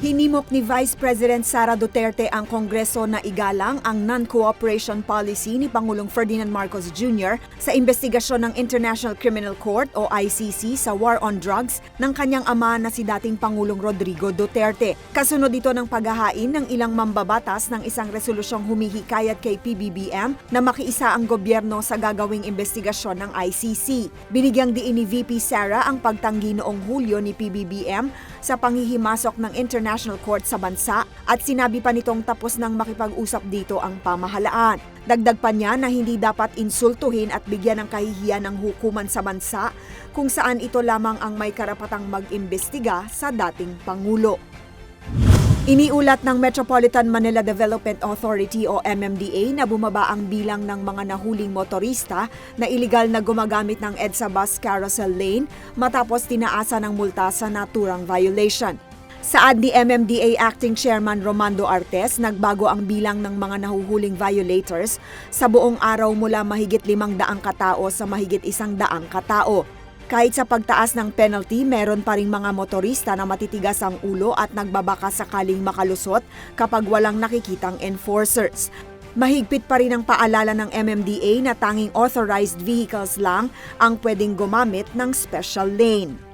Hinimok ni Vice President Sara Duterte ang Kongreso na igalang ang non-cooperation policy ni Pangulong Ferdinand Marcos Jr. sa investigasyon ng International Criminal Court o ICC sa war on drugs ng kanyang ama na si dating Pangulong Rodrigo Duterte. Kasunod ito ng paghahain ng ilang mambabatas ng isang resolusyong humihikayat kay PBBM na makiisa ang gobyerno sa gagawing investigasyon ng ICC. Binigyang diin ni VP Sara ang pagtanggi noong Hulyo ni PBBM sa panghihimasok ng International Court sa bansa at sinabi pa nitong tapos nang makipag-usap dito ang pamahalaan. Dagdag pa niya na hindi dapat insultuhin at bigyan ng kahihiyan ng hukuman sa bansa kung saan ito lamang ang may karapatang mag-imbestiga sa dating Pangulo. Iniulat ng Metropolitan Manila Development Authority o MMDA na bumaba ang bilang ng mga nahuling motorista na iligal na gumagamit ng EDSA Bus Carousel Lane matapos tinaasa ng multa sa naturang violation. Saad ni MMDA Acting Chairman Romando Artes, nagbago ang bilang ng mga nahuhuling violators sa buong araw mula mahigit limang daang katao sa mahigit isang daang katao. Kahit sa pagtaas ng penalty, meron pa ring mga motorista na matitigas ang ulo at nagbabaka sakaling makalusot kapag walang nakikitang enforcers. Mahigpit pa rin ang paalala ng MMDA na tanging authorized vehicles lang ang pwedeng gumamit ng special lane.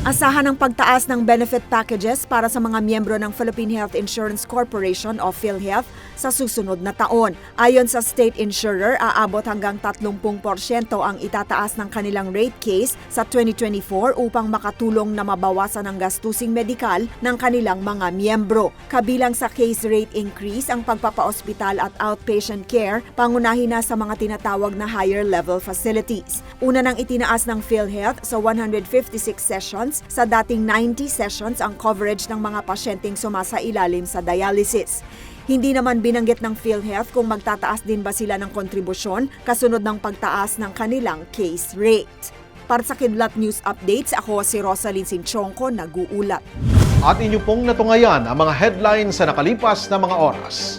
Asahan ang pagtaas ng benefit packages para sa mga miyembro ng Philippine Health Insurance Corporation o PhilHealth sa susunod na taon. Ayon sa state insurer, aabot hanggang 30% ang itataas ng kanilang rate case sa 2024 upang makatulong na mabawasan ang gastusing medikal ng kanilang mga miyembro. Kabilang sa case rate increase ang pagpapaospital at outpatient care, pangunahin na sa mga tinatawag na higher level facilities. Una nang itinaas ng PhilHealth sa 156 sessions sa dating 90 sessions ang coverage ng mga pasyenteng sumasailalim sa dialysis. Hindi naman binanggit ng PhilHealth kung magtataas din ba sila ng kontribusyon kasunod ng pagtaas ng kanilang case rate. Para sa Kidlat News Updates, ako si Rosalyn Sinchonko, nag-uulat. At inyo pong natungayan ang mga headlines sa nakalipas na mga oras.